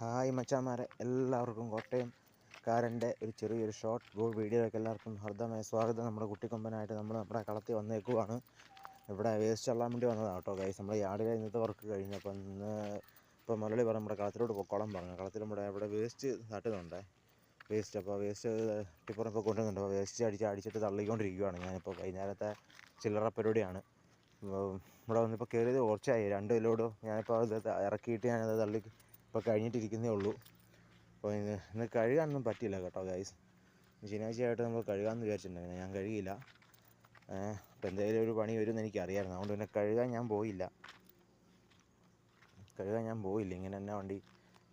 Hi മച്ചാമാരെ എല്ലാവർക്കും കോട്ടയം കാരന്റെ ഒരു ചെറിയൊരു ഷോർട്ട് ഗോ വീഡിയോയിലേക്ക് എല്ലാവർക്കും ഹർദ്ദമായ സ്വാഗതം. നമ്മുടെ കുട്ടിക്കൊമ്പനായിട്ട് നമ്മൾ നമ്മുടെ കളത്തിൽ വന്നേക്കുവാണ്. ഇവിടെ വേസ്റ്റ് തള്ളാൻ വേണ്ടി വന്നതാണ് കേട്ടോ ഗൈസ് നമ്മുടെ യാർഡിലെ ഇന്നത്തെ വർക്ക് കഴിഞ്ഞു അപ്പം ഇന്ന് ഇപ്പോൾ മുരളി പറഞ്ഞു നമ്മുടെ കളത്തിലോട്ട് പൊക്കോളം പറഞ്ഞു. കളത്തിൽ നമ്മുടെ ഇവിടെ വേസ്റ്റ് തട്ടുന്നുണ്ട്. വേസ്റ്റ് അപ്പോൾ വേസ്റ്റ് ടിപ്പറും ഇപ്പോൾ കൊണ്ടുവന്നുണ്ട് അപ്പോൾ വേസ്റ്റ് അടിച്ച് അടിച്ചിട്ട് തള്ളിക്കൊണ്ടിരിക്കുകയാണ് ഞാനിപ്പോൾ വൈകുന്നേരത്തെ ചില്ലറ പരിപാടിയാണ്. ഇവിടെ വന്നിപ്പോൾ കയറിയത് കുറച്ചായി രണ്ട് കിലോടും ഞാനിപ്പോൾ ഇറക്കിയിട്ട് ഞാനത് തള്ളി ഇപ്പോൾ കഴിഞ്ഞിട്ടിരിക്കുന്നേ ഉള്ളൂ. അപ്പോൾ ഇന്ന് ഇന്ന് കഴുകാനൊന്നും പറ്റിയില്ല കേട്ടോ ഗൈസ് ശനിയാഴ്ചയായിട്ട് നമ്മൾ കഴുകാമെന്ന് വിചാരിച്ചിട്ടുണ്ടായിരുന്നു ഞാൻ കഴുകിയില്ല. അപ്പോൾ എന്തെങ്കിലും ഒരു പണി വരുമെന്ന് എനിക്കറിയായിരുന്നു. അതുകൊണ്ട് പിന്നെ കഴുകാൻ ഞാൻ പോയില്ല. കഴുകാൻ ഞാൻ പോയില്ല. ഇങ്ങനെ തന്നെ വണ്ടി?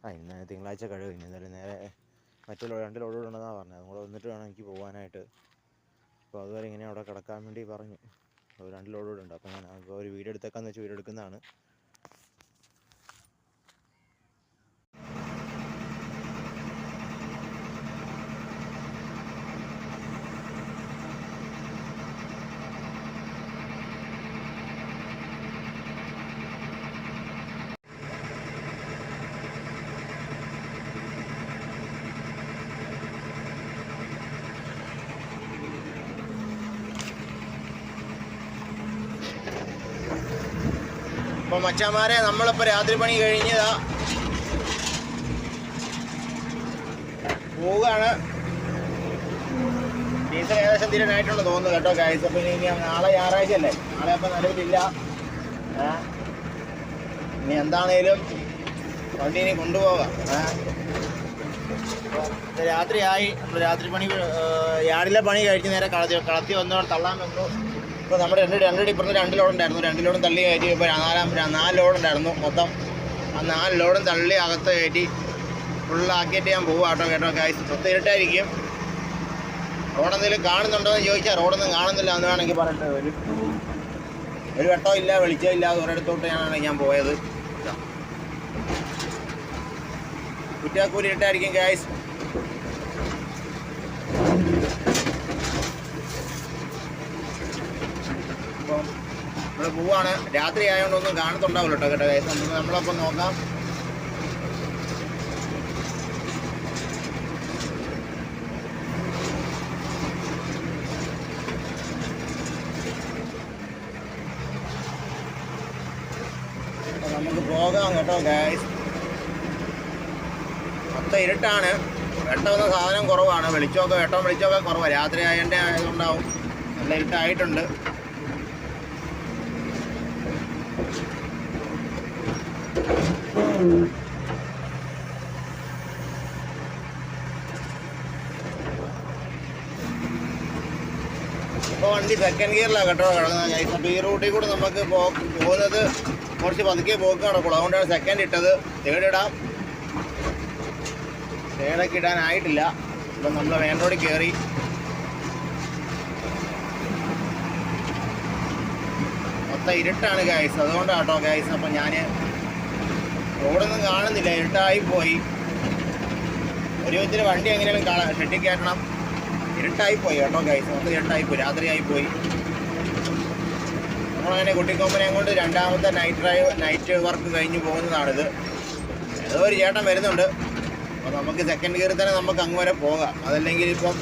ആ ഇന്ന് തിങ്കളാഴ്ച കഴുകും. ഇനി എന്തായാലും നേരെ മറ്റു ലോ- രണ്ട് ലോഡ് ഉണ്ടെന്നാണ് പറഞ്ഞത്. അതും കൂടെ വന്നിട്ട് വേണം എനിക്ക് പോകാനായിട്ട് അപ്പോൾ അതുവരെ ഇങ്ങനെ അവിടെ കിടക്കാൻ വേണ്ടി പറഞ്ഞു. അപ്പോൾ രണ്ട് ലോഡ് ഉണ്ട് അപ്പോൾ ഞാൻ ഒരു വീഡിയോ എടുത്തേക്കാന്ന് വെച്ച് വീഡിയോ എടുക്കുന്നതാണ് അപ്പോൾ മച്ചാമാരെ നമ്മളിപ്പോൾ രാത്രി പണി കഴിഞ്ഞതാ. പോവുകയാണ്. ഡീസൽ ഏകദേശം തീരാനായിട്ടുണ്ട് തോന്നുന്നു കേട്ടോ കാഴ്ച പിന്നെ ഇനി നാളെ ഞായറാഴ്ച അല്ലേ? നാളെ അപ്പൊ നിലവിലില്ല? ഇനി എന്താണേലും വണ്ടി ഇനി കൊണ്ടുപോകാം. രാത്രിയായി. നമ്മൾ രാത്രി പണി യാർഡിലെ പണി കഴിച്ച് നേരെ കളത്തി കളത്തി വന്നവർ തള്ളാൻ വന്നു. ഇപ്പോൾ നമ്മുടെ രണ്ട് രണ്ട് ഇപ്പുറത്ത് രണ്ട് ലോഡ് ഉണ്ടായിരുന്നു. രണ്ട് ലോഡും തള്ളി കയറ്റി ഇപ്പോൾ നാലാം നാല് ലോഡ് ഉണ്ടായിരുന്നു മൊത്തം. ആ നാല് ലോഡും തള്ളി അകത്ത് കയറ്റി ഫുള്ളാക്കിയിട്ട് ഞാൻ പോകും കേട്ടോ കേട്ടോ കായ്സ് പത്ത് ഇരുട്ടായിരിക്കും. റോഡെന്തെങ്കിലും കാണുന്നുണ്ടോ എന്ന് ചോദിച്ചാൽ റോഡൊന്നും കാണുന്നില്ല എന്ന് വേണമെങ്കിൽ പറയട്ടെ. ഒരു ഒരു വെട്ടവും ഇല്ല വെളിച്ചോ ഇല്ലാതെ ഒരിടത്തോട്ട് ഞാനാണ് ഞാൻ പോയത്. കുറ്റാക്കൂരി ഇട്ടായിരിക്കും കായ്സ് നമ്മൾ പോവാണ്. രാത്രി ആയതുകൊണ്ട് ഒന്നും കാണത്തുണ്ടാവില്ല കേട്ടോ കേട്ടോ. നമുക്ക് നമ്മളപ്പം നോക്കാം. നമുക്ക് പോകാം കേട്ടോ ഗൈസ് മൊത്തം ഇരുട്ടാണ്. വെട്ടമെന്ന സാധനം കുറവാണ്. വെളിച്ചമൊക്കെ വെട്ടം വെളിച്ചമൊക്കെ കുറവാണ് രാത്രി ആയതിന്റെ ആയതുകൊണ്ടാവും. നല്ല ഇരുട്ടായിട്ടുണ്ട്. ഇപ്പോൾ വണ്ടി സെക്കൻഡ് ഗിയറിലാണ് കേട്ടോ കിടക്കുന്നത് അപ്പോൾ ഈ റൂട്ടിൽ കൂടെ നമുക്ക് പോകുന്നത് കുറച്ച് പതുക്കെ പോക്ക് നടക്കുള്ളൂ. അതുകൊണ്ടാണ് സെക്കൻഡ് ഇട്ടത്. തേർഡ് ഇടാം. തേർഡൊക്കെ ഇടാനായിട്ടില്ല. ഇപ്പം നമ്മൾ മെയിൻ റോഡിൽ കയറി മൊത്തം ഇരുട്ടാണ് ഗൈസ് അതുകൊണ്ടാണ് കേട്ടോ ഗൈസ് അപ്പം ഞാൻ റോഡൊന്നും കാണുന്നില്ല ഇരുട്ടായി പോയി. ഒരു വിധത്തിൽ വണ്ടി എങ്ങനെയാലും കാണാം ഷെഡിൽ കയറ്റണം ഇരുട്ടായി പോയി കേട്ടോ ഗൈസ് മൊത്തം ഇരുട്ടായി പോയി രാത്രിയായി പോയി. നമ്മളങ്ങനെ കുട്ടിക്കൊമ്പനെ കൊണ്ട് രണ്ടാമത്തെ നൈറ്റ് ഡ്രൈവ് നൈറ്റ് വർക്ക് കഴിഞ്ഞ് പോകുന്നതാണിത്. ഏതോ ഒരു ചേട്ടൻ വരുന്നുണ്ട്. അപ്പോൾ നമുക്ക് സെക്കൻഡ് ഗിയറിൽ തന്നെ നമുക്ക് അങ്ങ് വരെ പോകാം. അതല്ലെങ്കിൽ ഇപ്പം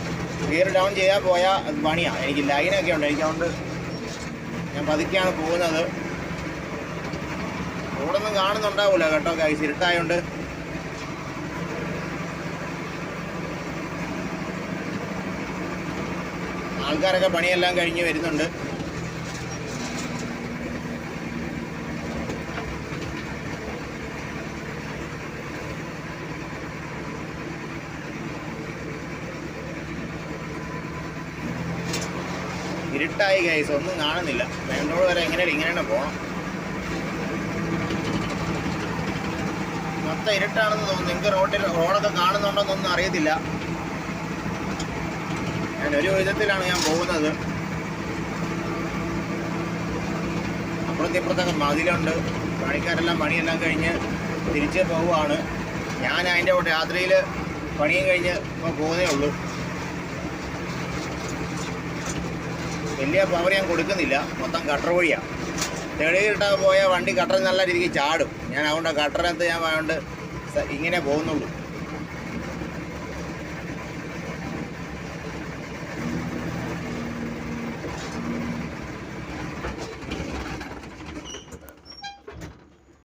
ഗിയർ ഡൗൺ ചെയ്താൽ പോയാൽ അത് പണിയാണ് എനിക്ക് ലൈനൊക്കെ ഉണ്ട്. എനിക്കതുകൊണ്ട് ഞാൻ പതുക്കെയാണ് പോകുന്നത്. റോഡൊന്നും കാണുന്നുണ്ടാവൂല കേട്ടോ ഗൈസ് ഇരുട്ടായോണ്ട്. ആൾക്കാരൊക്കെ പണിയെല്ലാം കഴിഞ്ഞ് വരുന്നുണ്ട്. ഇരുട്ടായി ഗൈസ് ഒന്നും കാണുന്നില്ല. റോഡ് വരെ എങ്ങനെയാണ് ഇങ്ങനെയാണ് പോകണം മൊത്തം ഇരട്ടാണെന്ന് തോന്നുന്നു. നിങ്ങൾക്ക് റോഡിൽ റോഡൊക്കെ കാണുന്നുണ്ടോന്നൊന്നും അറിയത്തില്ല. ഞാൻ ഒരു വിധത്തിലാണ് ഞാൻ പോകുന്നത്. അപ്പുറത്തെ ഇപ്പുറത്തൊക്കെ മതിലുണ്ട്. പണിക്കാരെല്ലാം പണിയെല്ലാം കഴിഞ്ഞ് തിരിച്ച് പോവുകയാണ്. ഞാൻ അതിന്റെ കൂടെ രാത്രിയിൽ പണിയും കഴിഞ്ഞ് ഇപ്പോൾ പോകുന്നേ ഉള്ളൂ. വലിയ പവർ ഞാൻ കൊടുക്കുന്നില്ല. മൊത്തം കട്ടർ വഴിയാണ് തെളിയിലിട്ടാ പോയാൽ വണ്ടി കട്ടറിൽ നല്ല രീതിക്ക് ചാടും. ഞാൻ അതുകൊണ്ട് കട്ടറിനകത്ത് ഞാൻ അതുകൊണ്ട് ഇങ്ങനെ പോകുന്നുള്ളൂ.